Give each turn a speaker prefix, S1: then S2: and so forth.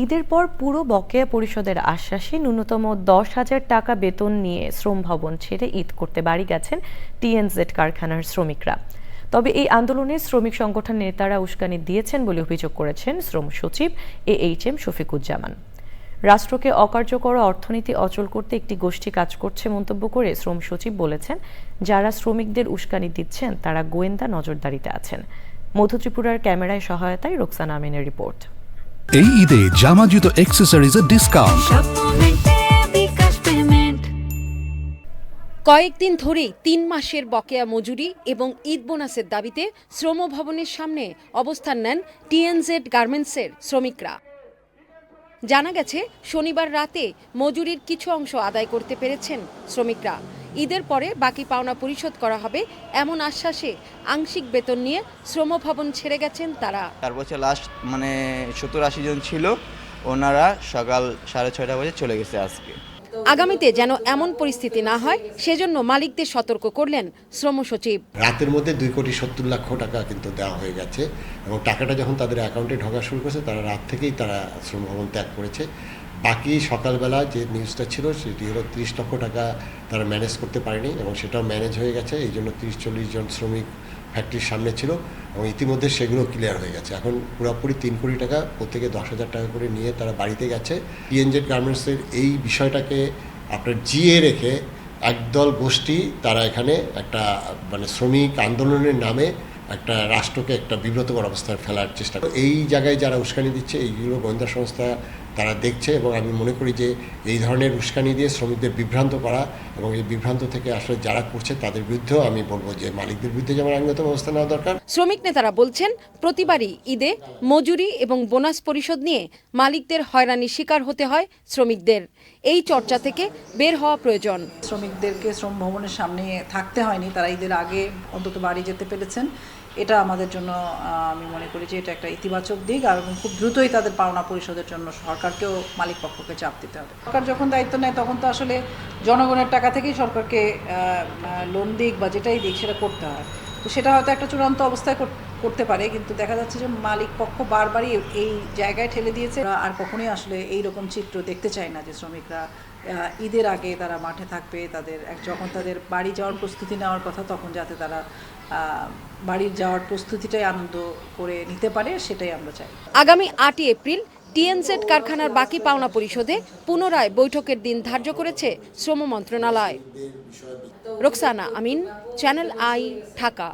S1: ঈদের পর পুরো বকেয়া পরিষদের আশ্বাসে ন্যূনতম দশ হাজার টাকা বেতন নিয়ে শ্রম ভবন ছেড়ে ঈদ করতে বাড়ি গেছেন টিএনজেড কারখানার শ্রমিকরা। তবে এই আন্দোলনে শ্রমিক সংগঠন নেতারা উস্কানি দিয়েছেন বলে অভিযোগ করেছেন শ্রম সচিব এ এইচ এম শফিকুজ্জামান। রাষ্ট্রকে অকার্যকর অর্থনীতি অচল করতে একটি গোষ্ঠী কাজ করছে মন্তব্য করে শ্রম সচিব বলেছেন, যারা শ্রমিকদের উস্কানি দিচ্ছেন তারা গোয়েন্দা নজরদারিতে আছেন। মধ্য ত্রিপুরার ক্যামেরায় সহায়তায় রোকসানা আমিনের রিপোর্ট।
S2: এই ঈদে জামা জুতো অ্যাক্সেসরিজের ডিসকাউন্ট
S3: কয়েকদিন ধরেই তিন মাসের বকেয়া মজুরি এবং ঈদ বোনাসের দাবিতে শ্রম ভবনের সামনে অবস্থান নেন টিএনজেড গার্মেন্টসের শ্রমিকরা। জানা গেছে, শনিবার রাতে মজুরির কিছু অংশ আদায় করতে পেরেছেন শ্রমিকরা। ঈদের পরে বাকি পাওনা পরিশোধ করা হবে এমন আশ্বাসে আংশিক বেতন নিয়ে শ্রম ভবন ছেড়ে গেছেন তারা।
S4: চার বছর লাস্ট মানে সত্তর আশি জন ছিল ওনারা সকাল সাড়ে ছয়টা বাজে চলে গেছে আজকে।
S3: আগামীতে যেন এমন পরিস্থিতি না হয় সেজন্য মালিকদের সতর্ক করলেন শ্রম সচিব।
S5: রাতের মধ্যে দুই কোটি সত্তর লক্ষ টাকা কিন্তু দেওয়া হয়ে গেছে এবং টাকাটা যখন তাদের অ্যাকাউন্টে ঢোকা শুরু করেছে তারা রাত থেকেই তারা শ্রম ভবন ত্যাগ করেছে। বাকি সকালবেলা যে নিউজটা ছিল সেটি হলো তিরিশ লক্ষ টাকা তারা ম্যানেজ করতে পারেনি এবং সেটাও ম্যানেজ হয়ে গেছে। এই জন্য তিরিশ, চল্লিশ জন শ্রমিক ফ্যাক্টরির সামনে ছিল এবং ইতিমধ্যে সেগুলো ক্লিয়ার হয়ে গেছে। এখন পুরোপুরি তিন কোটি টাকা প্রত্যেকে দশ হাজার টাকা করে নিয়ে তারা বাড়িতে গেছে। পিএনজেড গার্মেন্টসের এই বিষয়টাকে আপনার জিয়ে রেখে একদল গোষ্ঠী তারা এখানে একটা মানে শ্রমিক আন্দোলনের নামে একটা রাষ্ট্রকে একটা বিব্রতকর অবস্থায় ফেলার চেষ্টা এই জায়গায় যারা উস্কানি দিচ্ছে, এইগুলো গোয়েন্দা সংস্থা তারা দেখছে এবং আমি মনে করি যে এই ধরনের উস্কানি দিয়ে শ্রমিকদের বিভ্রান্ত করা এবং এই বিভ্রান্ত থেকে আসলে যারা করছে তাদের বিরুদ্ধেও আমি বলব যে মালিকদের বিরুদ্ধে যেমন আইনগত ব্যবস্থা নেওয়া দরকার।
S3: শ্রমিক নেতারা বলছেন প্রতিবারই ঈদে মজুরি এবং বোনাস পরিশোধ নিয়ে মালিকদের হয়রানির শিকার হতে হয় শ্রমিকদের। এই চর্চা থেকে বের হওয়া প্রয়োজন।
S6: শ্রমিকদেরকে শ্রম ভবনের সামনে থাকতে হয়নি তারা ঈদের আগে অন্তত বাড়ি যেতে পেরেছেন। এটা আমাদের জন্য আমি মনে করি যে এটা একটা ইতিবাচক দিক আর খুব দ্রুতই তাদের পাওনা পরিশোধের জন্য সরকারকেও মালিক পক্ষকে চাপ দিতে হবে। সরকার যখন দায়িত্ব নেয় তখন তো আসলে জনগণের টাকা থেকেই সরকারকে লোন দিক বা যেটাই দিক সেটা করতে হয়। তো সেটা হয়তো একটা চূড়ান্ত অবস্থায় করতে পারে কিন্তু দেখা যাচ্ছে যে মালিক পক্ষ বারবারই এই জায়গায় ঠেলে দিয়েছে। আর কখনোই আসলে এই রকম চিত্র দেখতে চায় না যে শ্রমিকরা ঈদের আগে তারা মাঠে থাকবে, তাদের যখন তাদের বাড়ি যাওয়ার প্রস্তুতি নেওয়ার কথা তখন যাতে তারা বাড়ির যাওয়ার প্রস্তুতিটাই আনন্দ করে নিতে পারে সেটাই আমরা চাই।
S3: আগামী আটই এপ্রিল টিএনসেট কারখানার বাকি পাওনা পরিশোধে পুনরায় বৈঠকের দিন ধার্য করেছে শ্রম মন্ত্রণালয়। Roksana Amin channel I Dhaka.